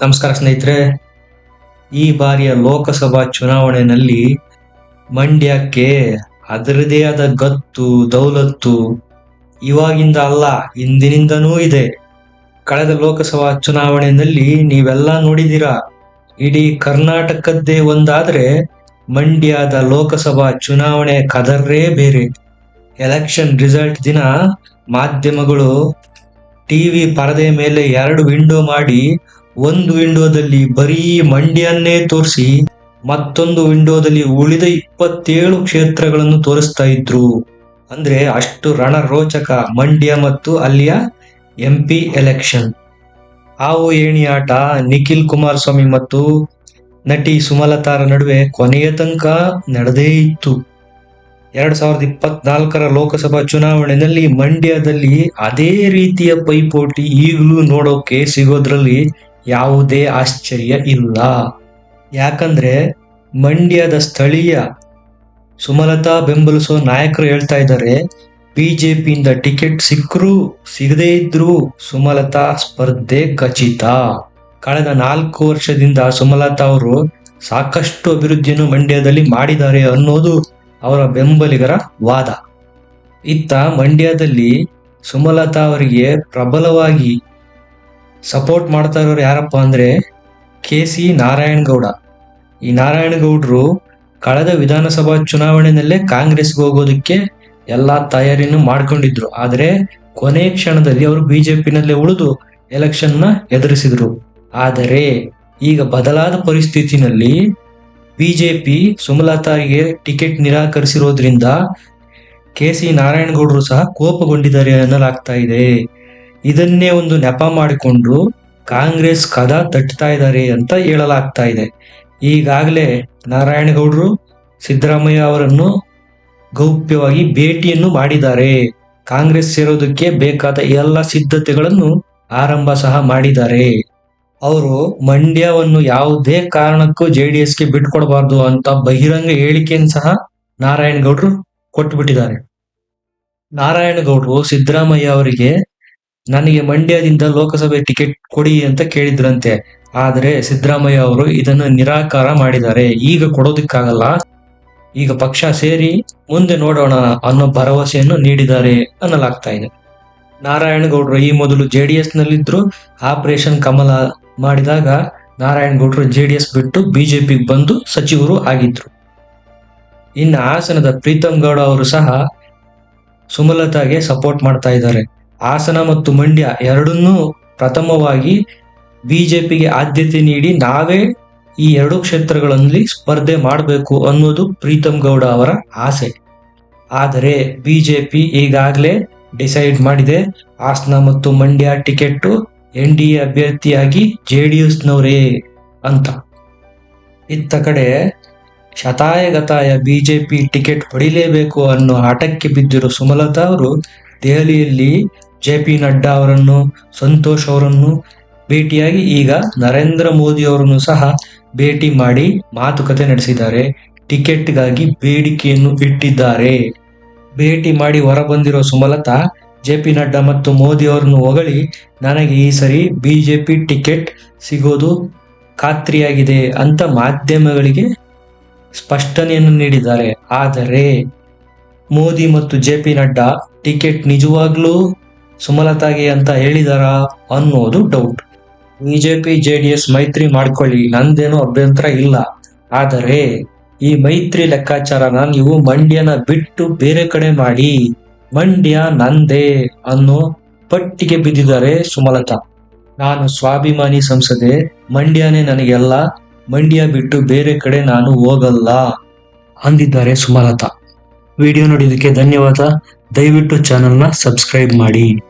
ನಮಸ್ಕಾರ ಸ್ನೇಹಿತರೆ. ಈ ಬಾರಿಯ ಲೋಕಸಭಾ ಚುನಾವಣೆಯಲ್ಲಿ ಮಂಡ್ಯಕ್ಕೆ ಅದರದೇ ಆದ ಗತ್ತು, ದೌಲತ್ತು ಇವಾಗಿಂದ ಅಲ್ಲ ಹಿಂದಿನಿಂದನೂ ಇದೆ. ಕಳೆದ ಲೋಕಸಭಾ ಚುನಾವಣೆಯಲ್ಲಿ ನೀವೆಲ್ಲ ನೋಡಿದ್ದೀರಾ, ಇಡೀ ಕರ್ನಾಟಕದ್ದೇ ಒಂದಾದ್ರೆ ಮಂಡ್ಯದ ಲೋಕಸಭಾ ಚುನಾವಣೆ ಕದರ್ರೇ ಬೇರೆ. ಎಲೆಕ್ಷನ್ ರಿಸಲ್ಟ್ ದಿನ ಮಾಧ್ಯಮಗಳು ಟಿವಿ ಪರದೆ ಮೇಲೆ ಎರಡು ವಿಂಡೋ ಮಾಡಿ ಒಂದು ವಿಂಡೋದಲ್ಲಿ ಬರೀ ಮಂಡ್ಯನ್ನೇ ತೋರಿಸಿ ಮತ್ತೊಂದು ವಿಂಡೋದಲ್ಲಿ ಉಳಿದ ಇಪ್ಪತ್ತೇಳು ಕ್ಷೇತ್ರಗಳನ್ನು ತೋರಿಸ್ತಾ ಇದ್ರು. ಅಂದ್ರೆ ಅಷ್ಟು ರಣರೋಚಕ ಮಂಡ್ಯ ಮತ್ತು ಅಲ್ಲಿಯ ಎಂ ಪಿ ಎಲೆಕ್ಷನ್ ಹಾವು ಏಣಿ ಆಟ ನಿಖಿಲ್ ಕುಮಾರಸ್ವಾಮಿ ಮತ್ತು ನಟಿ ಸುಮಲತಾರ ನಡುವೆ ಕೊನೆಯ ತನಕ ನಡೆದೇ ಇತ್ತು. ಎರಡ್ ಸಾವಿರದ ಇಪ್ಪತ್ನಾಲ್ಕರ ಲೋಕಸಭಾ ಚುನಾವಣೆಯಲ್ಲಿ ಮಂಡ್ಯದಲ್ಲಿ ಅದೇ ರೀತಿಯ ಪೈಪೋಟಿ ಈಗಲೂ ನೋಡೋಕೆ ಸಿಗೋದ್ರಲ್ಲಿ ಯಾವುದೇ ಆಶ್ಚರ್ಯ ಇಲ್ಲ. ಯಾಕಂದ್ರೆ ಮಂಡ್ಯದ ಸ್ಥಳೀಯ ಸುಮಲತಾ ಬೆಂಬಲಿಸೋ ನಾಯಕರು ಹೇಳ್ತಾ ಇದ್ದಾರೆ, ಬಿಜೆಪಿಯಿಂದ ಟಿಕೆಟ್ ಸಿಕ್ಕರೂ ಸಿಗದೇ ಇದ್ರೂ ಸುಮಲತಾ ಸ್ಪರ್ಧೆ ಖಚಿತ. ಕಳೆದ ನಾಲ್ಕು ವರ್ಷದಿಂದ ಸುಮಲತಾ ಅವರು ಸಾಕಷ್ಟು ಅಭಿವೃದ್ಧಿಯನ್ನು ಮಂಡ್ಯದಲ್ಲಿ ಮಾಡಿದ್ದಾರೆ ಅನ್ನೋದು ಅವರ ಬೆಂಬಲಿಗರ ವಾದ. ಇತ್ತ ಮಂಡ್ಯದಲ್ಲಿ ಸುಮಲತಾ ಅವರಿಗೆ ಪ್ರಬಲವಾಗಿ ಸಪೋರ್ಟ್ ಮಾಡ್ತಾ ಇರೋರು ಯಾರಪ್ಪ ಅಂದ್ರೆ ಕೆ ಸಿ ನಾರಾಯಣಗೌಡ ಈ ನಾರಾಯಣಗೌಡರು ಕಳೆದ ವಿಧಾನಸಭಾ ಚುನಾವಣೆಯಲ್ಲೇ ಕಾಂಗ್ರೆಸ್ಗೆ ಹೋಗೋದಕ್ಕೆ ಎಲ್ಲಾ ತಯಾರಿನೂ ಮಾಡ್ಕೊಂಡಿದ್ರು. ಆದರೆ ಕೊನೆ ಕ್ಷಣದಲ್ಲಿ ಅವರು ಬಿಜೆಪಿನಲ್ಲೇ ಉಳಿದು ಎಲೆಕ್ಷನ್ನ ಎದುರಿಸಿದ್ರು. ಆದರೆ ಈಗ ಬದಲಾದ ಪರಿಸ್ಥಿತಿನಲ್ಲಿ ಬಿಜೆಪಿ ಸುಮಲತಾರಿಗೆ ಟಿಕೆಟ್ ನಿರಾಕರಿಸಿರೋದ್ರಿಂದ ಕೆ ಸಿ ನಾರಾಯಣಗೌಡರು ಸಹ ಕೋಪಗೊಂಡಿದ್ದಾರೆ ಎನ್ನಲಾಗ್ತಾ ಇದೆ. ಇದನ್ನೇ ಒಂದು ನೆಪ ಮಾಡಿಕೊಂಡು ಕಾಂಗ್ರೆಸ್ ಕದ ತಟ್ತಾ ಇದ್ದಾರೆ ಅಂತ ಹೇಳಲಾಗ್ತಾ ಇದೆ. ಈಗಾಗಲೇ ನಾರಾಯಣಗೌಡರು ಸಿದ್ದರಾಮಯ್ಯ ಅವರನ್ನು ಗೌಪ್ಯವಾಗಿ ಭೇಟಿಯನ್ನು ಮಾಡಿದ್ದಾರೆ. ಕಾಂಗ್ರೆಸ್ ಸೇರೋದಕ್ಕೆ ಬೇಕಾದ ಎಲ್ಲ ಸಿದ್ಧತೆಗಳನ್ನು ಆರಂಭ ಸಹ ಮಾಡಿದ್ದಾರೆ. ಅವರು ಮಂಡ್ಯವನ್ನು ಯಾವುದೇ ಕಾರಣಕ್ಕೂ ಜೆ ಡಿ ಎಸ್ಗೆ ಬಿಟ್ಕೊಡಬಾರ್ದು ಅಂತ ಬಹಿರಂಗ ಹೇಳಿಕೆಯನ್ನು ಸಹ ನಾರಾಯಣಗೌಡರು ಕೊಟ್ಟುಬಿಟ್ಟಿದ್ದಾರೆ ನಾರಾಯಣಗೌಡರು ಸಿದ್ದರಾಮಯ್ಯ ಅವರಿಗೆ ನನಗೆ ಮಂಡ್ಯದಿಂದ ಲೋಕಸಭೆ ಟಿಕೆಟ್ ಕೊಡಿ ಅಂತ ಕೇಳಿದ್ರಂತೆ. ಆದರೆ ಸಿದ್ದರಾಮಯ್ಯ ಅವರು ಇದನ್ನು ನಿರಾಕಾರ ಮಾಡಿದ್ದಾರೆ. ಈಗ ಕೊಡೋದಕ್ಕಾಗಲ್ಲ. ಈಗ ಪಕ್ಷ ಸೇರಿ ಮುಂದೆ ನೋಡೋಣ ಅನ್ನೋ ಭರವಸೆಯನ್ನು ನೀಡಿದ್ದಾರೆ ಅನ್ನಲಾಗ್ತಾ ಇದೆ. ನಾರಾಯಣಗೌಡರು ಈ ಮೊದಲು ಜೆ ಡಿ ಎಸ್ ನಲ್ಲಿದ್ರು ಆಪರೇಷನ್ ಕಮಲ ಮಾಡಿದಾಗ ನಾರಾಯಣಗೌಡರು ಜೆ ಡಿ ಎಸ್ ಬಿಟ್ಟು ಬಿಜೆಪಿಗೆ ಬಂದು ಸಚಿವರು ಆಗಿದ್ರು. ಇನ್ನು ಹಾಸನದ ಪ್ರೀತಮ್ ಗೌಡ ಅವರು ಸಹ ಸುಮಲತಾಗೆ ಸಪೋರ್ಟ್ ಮಾಡ್ತಾ ಇದ್ದಾರೆ. ಹಾಸನ ಮತ್ತು ಮಂಡ್ಯ ಎರಡನ್ನೂ ಪ್ರಥಮವಾಗಿ ಬಿಜೆಪಿಗೆ ಆದ್ಯತೆ ನೀಡಿ ನಾವೇ ಈ ಎರಡು ಕ್ಷೇತ್ರಗಳಲ್ಲಿ ಸ್ಪರ್ಧೆ ಮಾಡಬೇಕು ಅನ್ನೋದು ಪ್ರೀತಮ್ ಗೌಡ ಅವರ ಆಸೆ. ಆದರೆ ಬಿಜೆಪಿ ಈಗಾಗಲೇ ಡಿಸೈಡ್ ಮಾಡಿದೆ ಹಾಸನ ಮತ್ತು Mandya ticket N D A ಅಭ್ಯರ್ಥಿಯಾಗಿ ಜೆ ಡಿ ಎಸ್ನವರೇ ಅಂತ. ಇತ್ತ ಕಡೆ ಶತಾಯಗತಾಯ ಬಿಜೆಪಿ ಟಿಕೆಟ್ ಪಡಿಲೇಬೇಕು ಅನ್ನೋ ಆಟಕ್ಕೆ ಬಿದ್ದಿರೋ ಸುಮಲತಾ ಅವರು ದೆಹಲಿಯಲ್ಲಿ ಜೆ ಪಿ ನಡ್ಡಾ ಅವರನ್ನು, ಸಂತೋಷ್ ಅವರನ್ನು ಭೇಟಿಯಾಗಿ ಈಗ ನರೇಂದ್ರ ಮೋದಿ ಅವರನ್ನು ಸಹ ಭೇಟಿ ಮಾಡಿ ಮಾತುಕತೆ ನಡೆಸಿದ್ದಾರೆ. ಟಿಕೆಟ್ಗಾಗಿ ಬೇಡಿಕೆಯನ್ನು ಇಟ್ಟಿದ್ದಾರೆ. ಭೇಟಿ ಮಾಡಿ ಹೊರಬಂದಿರೋ ಸುಮಲತಾ ಜೆ ಪಿ ನಡ್ಡಾ ಮತ್ತು ಮೋದಿ ಅವರನ್ನು ಹೊಗಳಿ, ನನಗೆ ಈ ಸರಿ ಬಿಜೆಪಿ ಟಿಕೆಟ್ ಸಿಗೋದು ಖಾತ್ರಿಯಾಗಿದೆ ಅಂತ ಮಾಧ್ಯಮಗಳಿಗೆ ಸ್ಪಷ್ಟನೆಯನ್ನು ನೀಡಿದ್ದಾರೆ. ಆದರೆ ಮೋದಿ ಮತ್ತು ಜೆ ಪಿ ನಡ್ಡಾ ಟಿಕೆಟ್ ನಿಜವಾಗ್ಲೂ ಸುಮಲತಾಗೆ ಅಂತ ಹೇಳಿದಾರಾ ಅನ್ನೋದು doubt BJP J D S ಮೈತ್ರಿ ಮಾಡ್ಕೊಳ್ಳಿ, ನಂದೇನು ಅಭ್ಯಂತರ ಇಲ್ಲ. ಆದರೆ, ಈ ಮೈತ್ರಿ ಲೆಕ್ಕಾಚಾರನ ನೀವು ಮಂಡ್ಯನ ಬಿಟ್ಟು ಬೇರೆ ಕಡೆ ಮಾಡಿ, ಮಂಡ್ಯ ನಂದೇ ಅನ್ನೋ ಪಟ್ಟಿಗೆ ಬಿದ್ದಿದ್ದಾರೆ ಸುಮಲತಾ. ನಾನು ಸ್ವಾಭಿಮಾನಿ ಸಂಸದೆ, ಮಂಡ್ಯನೇ ನನಗೆಲ್ಲ, ಮಂಡ್ಯ ಬಿಟ್ಟು ಬೇರೆ ಕಡೆ ನಾನು ಹೋಗಲ್ಲ ಅಂದಿದ್ದಾರೆ ಸುಮಲತಾ. ವಿಡಿಯೋ ನೋಡಿದ್ದಕ್ಕೆ ಧನ್ಯವಾದ. ದಯವಿಟ್ಟು ಚಾನಲ್ನ ಸಬ್ಸ್ಕ್ರೈಬ್ ಮಾಡಿ.